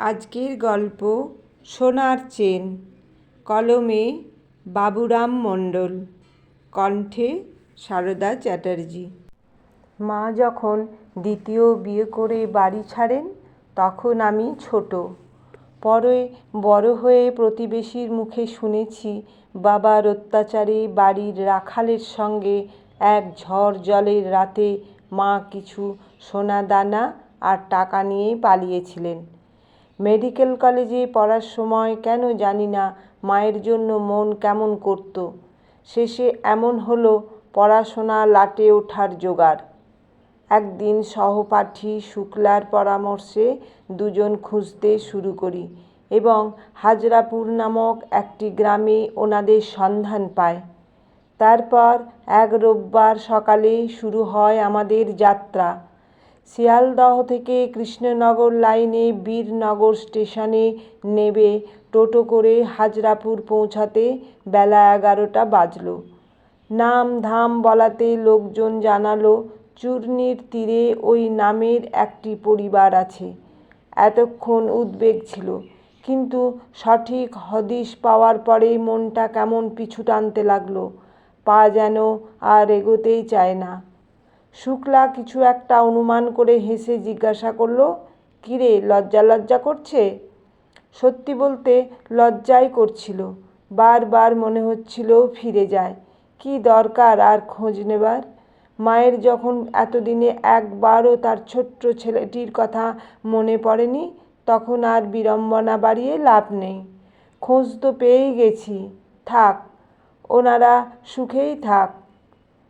আজকের গল্প সোনার চেন। কলমে বাবুরাম মণ্ডল। কণ্ঠে সারদা চ্যাটার্জি। মা যখন দ্বিতীয় বিয়ে করে বাড়ি ছাড়েন, তখন আমি ছোট। পরে বড় হয়ে প্রতিবেশীর মুখে শুনেছি বাবার অত্যাচারে বাড়ির রাখালের সঙ্গে এক ঝড় জলের রাতে মা কিছু সোনাদানা আর টাকা নিয়ে পালিয়েছিলেন। মেডিকেল কলেজে পড়ার সময় কেন জানি না মায়ের জন্য মন কেমন করত। শেষে এমন হলো, পড়াশোনা লাটে ওঠার জোগাড়। একদিন সহপাঠী শুক্লার পরামর্শে দুজন খুঁজতে শুরু করি এবং হাজরাপুর নামক একটি গ্রামে ওনাদের সন্ধান পায় তারপর এক রোববার সকালে শুরু হয় আমাদের যাত্রা। শিয়ালদহ থেকে কৃষ্ণনগর লাইনে, বীরনগর স্টেশনে নেবে। টোটো করে হাজরাপুর পৌঁছাতে বেলা এগারোটা বাজল। নাম ধাম বলাতে লোকজন জানালো, চূর্ণির তীরে ওই নামের একটি পরিবার আছে। এতক্ষণ উদ্বেগ ছিল, কিন্তু সঠিক হদিশ পাওয়ার পরেই মনটা কেমন পিছু টানতে লাগল। পা যেন আর এগোতেই চায় না। শুক্লা কিছু একটা অনুমান করে হেসে জিজ্ঞাসা করল, কিরে, লজ্জা লজ্জা করছে? সত্যি বলতে লজ্জাই করছিল। বারবার মনে হচ্ছিল ফিরে যায়। কি দরকার আর খোঁজ নেবার? মায়ের যখন এতদিনে একবারও তার ছোট্ট ছেলেটির কথা মনে পড়েনি, তখন আর বিড়ম্বনা বাড়িয়ে লাভ নেই। খোঁজ তো পেয়েই গেছি। থাক, ওনারা সুখেই থাক।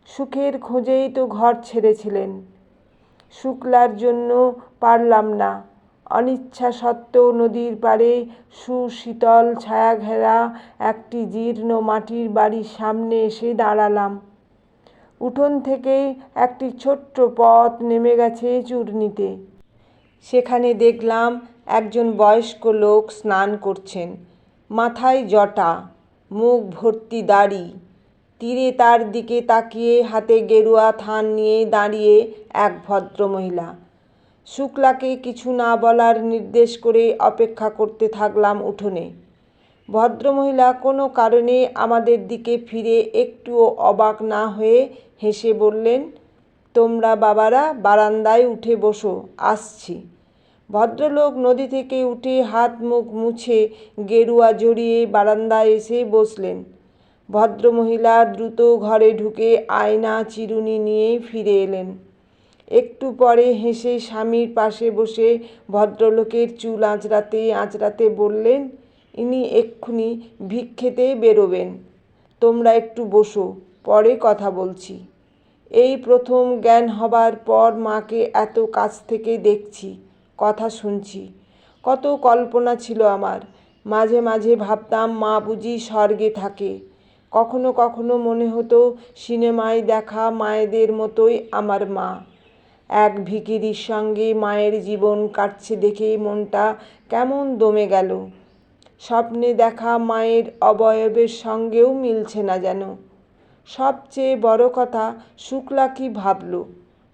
সুখের খোঁজেই তো ঘর ছেড়েছিলেন। শুক্লার জন্য পারলাম না। অনিচ্ছা সত্ত্বেও নদীর পাড়ে সুশীতল ছায়াঘেরা একটি জীর্ণ মাটির বাড়ির সামনে এসে দাঁড়ালাম। উঠোন থেকে একটি ছোট্ট পথ নেমে গেছে চূর্ণিতে। সেখানে দেখলাম একজন বয়স্ক লোক স্নান করছেন। মাথায় জটা, মুখ ভর্তি দাড়ি। তীরে তার দিকে তাকিয়ে হাতে গেরুয়া থান নিয়ে দাঁড়িয়ে এক ভদ্রমহিলা। শুক্লাকে কিছু না বলার নির্দেশ করে অপেক্ষা করতে থাকলাম উঠোনে। ভদ্রমহিলা কোনো কারণে আমাদের দিকে ফিরে একটুও অবাক না হয়ে হেসে বললেন, তোমরা বাবারা, বারান্দায় উঠে বসো, আসছি। ভদ্রলোক নদী থেকে উঠে হাত মুখ মুছে গেরুয়া জড়িয়ে বারান্দায় এসে বসলেন। ভদ্রমহিলা দ্রুত ঘরে ঢুকে আয়না চিরুনি নিয়েই ফিরে এলেন। একটু পরে হেসে স্বামীর পাশে বসে ভদ্রলোকের চুল আঁচড়াতে আঁচড়াতে বললেন, ইনি এক্ষুনি ভিক্ষেতে বেরোবেন। তোমরা একটু বসো, পরে কথা বলছি। এই প্রথম জ্ঞান হবার পর মাকে এত কাছ থেকে দেখছি, কথা শুনছি। কত কল্পনা ছিল আমার। মাঝে মাঝে ভাবতাম মা বুঝি স্বর্গে থাকে। কখনো কখনো মনে হতো সিনেমায় দেখা মায়েদের মতোই আমার মা। এক ভিখিরির সঙ্গে মায়ের জীবন কাটছে দেখে মনটা কেমন দমে গেল। স্বপ্নে দেখা মায়ের অবয়বের সঙ্গেও মিলছে না যেন। সবচেয়ে বড় কথা, শুক্লা কি ভাবল?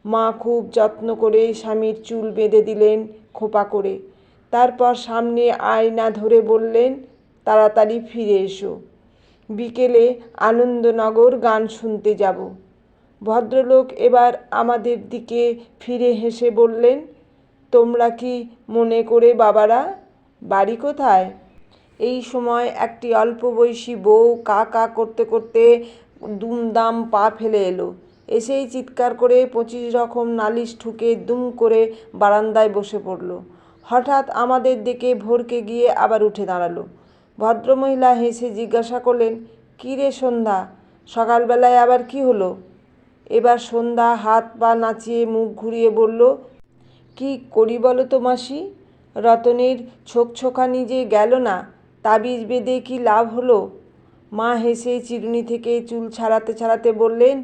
মা খুব যত্ন করে স্বামীর চুল বেঁধে দিলেন খোপা করে। তারপর সামনে আয়না ধরে বললেন, তাড়াতাড়ি ফিরে এসো। বিকেলে আনন্দনগর গান শুনতে যাব। ভদ্রলোক এবার আমাদের দিকে ফিরে হেসে বললেন, তোমরা কি মনে করে বাবারা, বাড়ি কোথায়? এই সময় একটি অল্প বয়সী বউ কা কা করতে করতে দুমদাম পা ফেলে এলো। এসেই চিৎকার করে পঁচিশ রকম নালিশ ঠুকে দুম করে বারান্দায় বসে পড়ল। হঠাৎ আমাদের দিকে ভরকে গিয়ে আবার উঠে দাঁড়াল। ভদ্রমহিলা হেসে জিজ্ঞাসা করলেন, কী রে সন্ধ্যা? সকালবেলায় আবার কি হলো? এবার সন্ধ্যা হাত পা নাচিয়ে মুখ ঘুরিয়ে বলল, কি করি বলো তো মাসি? রতনের ছোকছোকানি যে গেল না, তাবিজ বেঁধে কি লাভ হলো? মা হেসে চিরুনি থেকে চুল ছাড়াতে ছাড়াতে বললেন,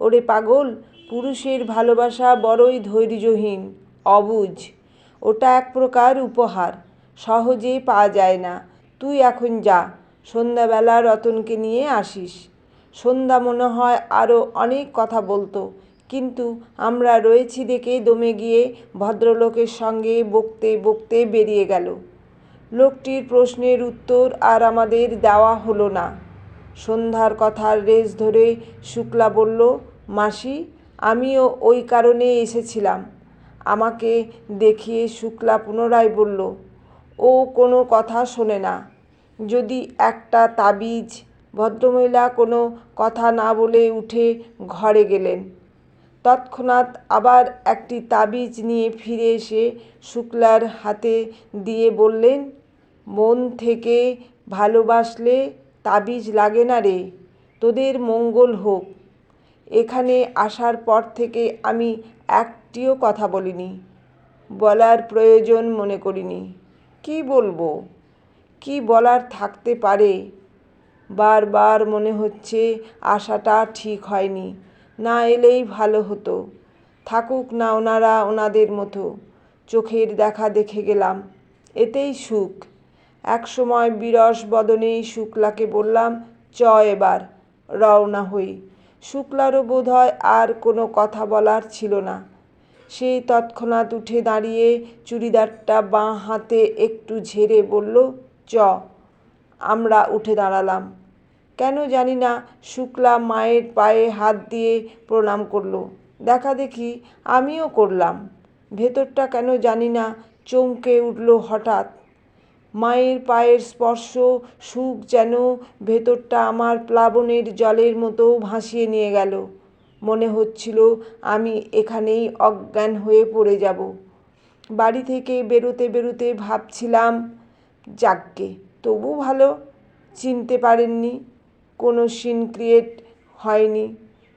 ওরে পাগল, পুরুষের ভালোবাসা বড়ই ধৈর্যহীন, অবুঝ। ওটা এক প্রকার উপহার, সহজে পাওয়া যায় না। তুই এখন যা, সন্ধ্যাবেলা রতনকে নিয়ে আসিস। সন্ধ্যা মনে হয় আরও অনেক কথা বলতো, কিন্তু আমরা রয়েছি দেখে দমে গিয়ে ভদ্রলোকের সঙ্গে বকতে বকতে বেরিয়ে গেল। লোকটির প্রশ্নের উত্তর আর আমাদের দেওয়া হলো না। সন্ধ্যার কথার রেশ ধরে শুক্লা বলল, মাসি, আমিও ওই কারণে এসেছিলাম। আমাকে দেখিয়ে শুক্লা পুনরায় বলল, ও কোনো কথা শোনে না। যদি একটা তাবিজ ভদ্রমহিলা কোনো কথা না বলে উঠে ঘরে গেলেন। তৎক্ষণাৎ আবার একটি তাবিজ নিয়ে ফিরে এসে শুক্লার হাতে দিয়ে বললেন, মন থেকে ভালোবাসলে তাবিজ লাগে না রে, তোদের মঙ্গল হোক। এখানে আসার পর থেকে আমি একটিও কথা বলিনি, বলার প্রয়োজন মনে করিনি। কি বলব? কি বলার থাকতে পারে? বারবার মনে হচ্ছে আসাটা ঠিক হয়নি। না এলেই ভালো হতো। থাকুক না ওনারা ওনাদের মতো। চোখের দেখা দেখে গেলাম। এতেই সুখ। একসময় বিরস বদনেই শুক্লাকে বললাম, চ এবার, রওনা হই। শুক্লারও বোধহয় আর কোনো কথা বলার ছিল না। সে তৎক্ষণাৎ উঠে দাঁড়িয়ে চুড়িদারটা বাঁ হাতে একটু ঝেড়ে বলল চ। আমরা উঠে দাঁড়ালাম। কেন জানি না, শুক্লা মায়ের পায়ে হাত দিয়ে প্রণাম করল। দেখা দেখি আমিও করলাম। ভেতরটা কেন জানি না, চমকে উঠল হঠাৎ। মায়ের পায়ের স্পর্শ সুখ যেন ভেতরটা আমার প্লাবনের জলের মতো ভাসিয়ে নিয়ে গেল। মনে হচ্ছিল আমি এখানেই অজ্ঞান হয়ে পড়ে যাব। বাড়ি থেকে বেরোতে বেরোতে ভাবছিলাম যাকগে। তবু ভালো, চিনতে পারেননি, কোনো সিন ক্রিয়েট হয়নি।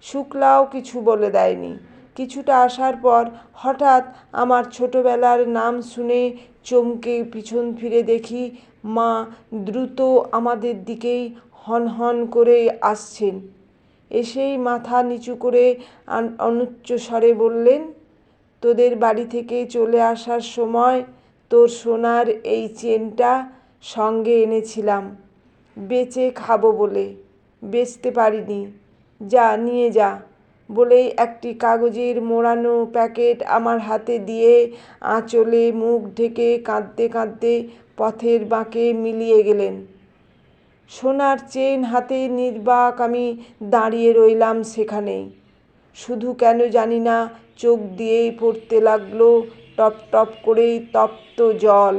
শুক্লাও কিছু বলে দেয়নি। কিছুটা আসার পর হঠাৎ আমার ছোটবেলার নাম শুনে চমকে পিছন ফিরে দেখি, মা দ্রুত আমাদের দিকেই হন হন করে আসছেন। এসেই মাথা নিচু করে অনুচ্চ স্বরে বললেন, তোদের বাড়ি থেকে চলে আসার সময় তোর সোনার এই চেনটা সঙ্গে এনেছিলাম। বেচে খাব বলে। বেচতে পারিনি। যা, নিয়ে যা। বলেই একটি কাগজের মোড়ানো প্যাকেট আমার হাতে দিয়ে আঁচলে মুখ ঢেকে কাঁদতে কাঁদতে পথের বাঁকে মিলিয়ে গেলেন। সোনার চেন হাতে নির্বাক আমি দাঁড়িয়ে রইলাম সেখানেই। শুধু কেন জানি না চোখ দিয়েই পড়তে লাগল টপ টপ করেই তপ্ত জল।